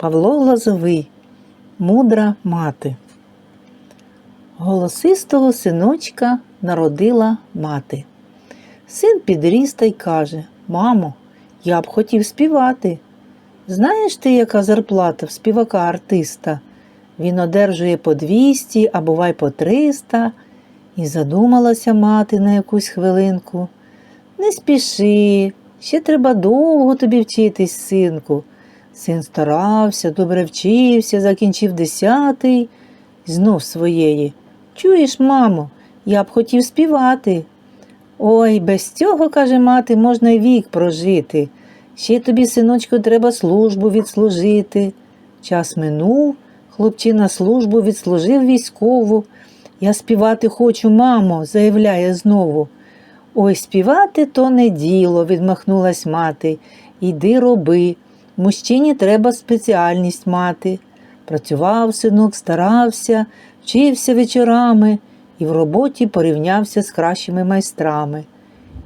Павло Лозовий, мудра мати. Голосистого синочка народила мати. Син підріс та й каже: Мамо, я б хотів співати. Знаєш ти, яка зарплата в співака артиста? Він одержує по 200, а бувай по 300. І задумалася мати на якусь хвилинку. Не спіши, ще треба довго тобі вчитись, синку. Син старався, добре вчився, закінчив десятий, знов своєї. Чуєш, мамо, я б хотів співати. Ой, без цього, каже мати, можна й вік прожити. Ще тобі, синочку, треба службу відслужити. Час минув, хлопчина службу відслужив військову. Я співати хочу, мамо, заявляє знову. Ой, співати то не діло, відмахнулась мати. Іди роби. Мужчині треба спеціальність мати. Працював синок, старався, вчився вечорами і в роботі порівнявся з кращими майстрами.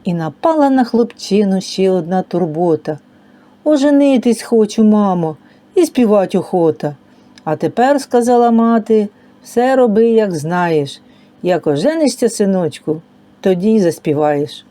І напала на хлопчину ще одна турбота. Оженитись хочу, мамо, і співать охота. А тепер, сказала мати, все роби, як знаєш. Як оженишся, синочку, тоді й заспіваєш.